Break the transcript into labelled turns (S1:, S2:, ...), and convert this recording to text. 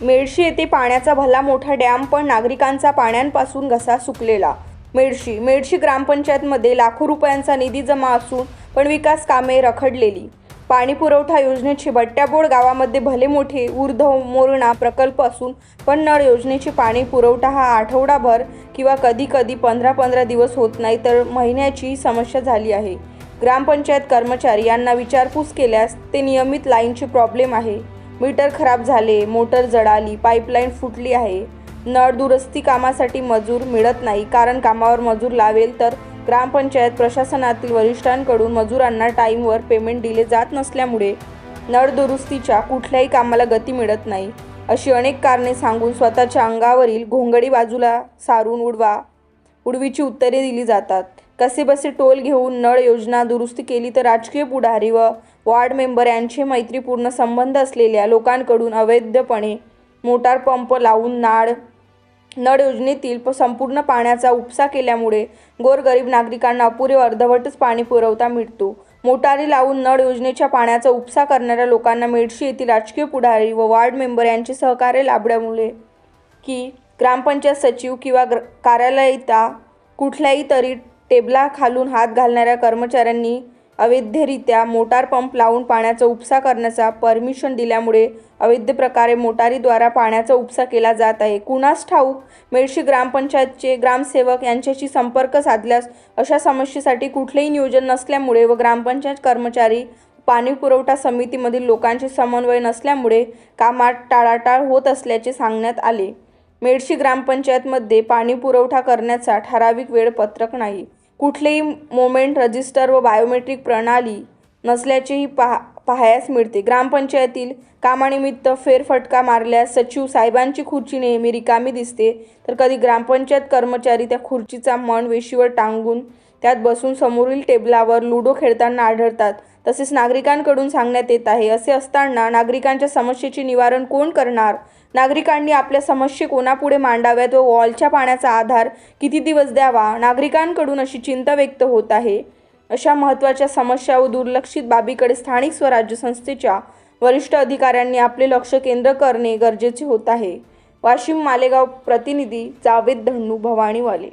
S1: मेडशी येथे पाण्याचा भला मोठा डॅम पण नागरिकांचा पाण्यापासून घसा सुकलेला. मेडशी मेडशी ग्रामपंचायतमध्ये लाखो रुपयांचा निधी जमा असून पण विकास कामे रखडलेली. पाणी पुरवठा योजनेचे बट्ट्याबोळ गावामध्ये भले मोठे ऊर्ध्व मोरणा प्रकल्प असून पण नळ योजनेचे पाणी पुरवठा हा आठवडाभर किंवा कधी कधी पंधरा पंधरा दिवस होत नाही तर महिन्याची समस्या झाली आहे. ग्रामपंचायत कर्मचारी यांना विचारपूस केल्यास ते नियमित लाईनचे प्रॉब्लेम आहे. मीटर खराब झाले मोटर जळाली पाईपलाईन फुटली आहे. नळ दुरुस्ती कामासाठी मजूर मिळत नाही. कारण कामावर मजूर लावेल तर ग्रामपंचायत प्रशासनातील वरिष्ठांकडून मजुरांना टाईमवर पेमेंट दिले जात नसल्यामुळे नळ दुरुस्तीच्या कुठल्याही कामाला गती मिळत नाही. अशी अनेक कारणे सांगून स्वतःच्या अंगावरील घोंगडी बाजूला सारून उडवा उडवीची उत्तरे दिली जातात. कसेबसे टोल घेऊन नळ योजना दुरुस्ती केली तर राजकीय पुढारी व वॉर्ड मेंबर यांचे मैत्रीपूर्ण संबंध असलेल्या लोकांकडून अवैधपणे मोटार पंप लावून नाळ नळ योजनेतील प- संपूर्ण पाण्याचा उपसा केल्यामुळे गोरगरीब नागरिकांना अपुरे अर्धवटच पाणी पुरवता मिळतो. मोटारी लावून नळ योजनेच्या पाण्याचा उपसा करणाऱ्या लोकांना मेडशी येथील राजकीय पुढारी व वार्ड मेंबर यांचे सहकार्य लाभल्यामुळे की ग्रामपंचायत सचिव किंवा ग्र कार्यालयिता कुठल्याही तरी टेबलाखालून हात घालणाऱ्या कर्मचाऱ्यांनी अवैधरित्या मोटार पंप लावून पाण्याचा उपसा करण्याचा परमिशन दिल्यामुळे अवैध प्रकारे मोटारीद्वारा पाण्याचा उपसा केला जात आहे. कुणास ठाऊक मेडशी ग्रामपंचायतचे ग्रामसेवक यांच्याशी संपर्क साधल्यास अशा समस्येसाठी कुठलेही नियोजन नसल्यामुळे व ग्रामपंचायत कर्मचारी पाणी पुरवठा समितीमधील लोकांचे समन्वय नसल्यामुळे कामात टाळाटाळ होत असल्याचे सांगण्यात आले. मेडशी ग्रामपंचायतमध्ये पाणी पुरवठा करण्याचा ठराविक वेळपत्रक नाही. कुठलेही मोमेंट रजिस्टर व बायोमेट्रिक प्रणाली नसल्याचेही पहा पाहायस मिळते. ग्रामपंचायतील कामानिमित्त फेरफटका मारल्यास सचिव साहेबांची खुर्ची नेहमी रिकामी दिसते. तर कधी ग्रामपंचायत कर्मचारी त्या खुर्चीचा मन वेशीवर टांगून त्यात बसून समोरील टेबलावर लुडो खेळताना आढळतात. तसेच नागरिकांकडून सांगण्यात येत आहे. असे असताना नागरिकांच्या समस्येचे निवारण कोण करणार? नागरिकांनी आपल्या समस्या कोणापुढे मांडाव्यात व वॉलच्या पाण्याचा आधार किती दिवस द्यावा? नागरिकांकडून अशी चिंता व्यक्त होत आहे. अशा महत्त्वाच्या समस्या व दुर्लक्षित बाबीकडे स्थानिक स्वराज्य संस्थेच्या वरिष्ठ अधिकाऱ्यांनी आपले लक्ष केंद्र करणे गरजेचे होत आहे. वाशिम मालेगाव प्रतिनिधी जावेद धन्नू भवानीवाले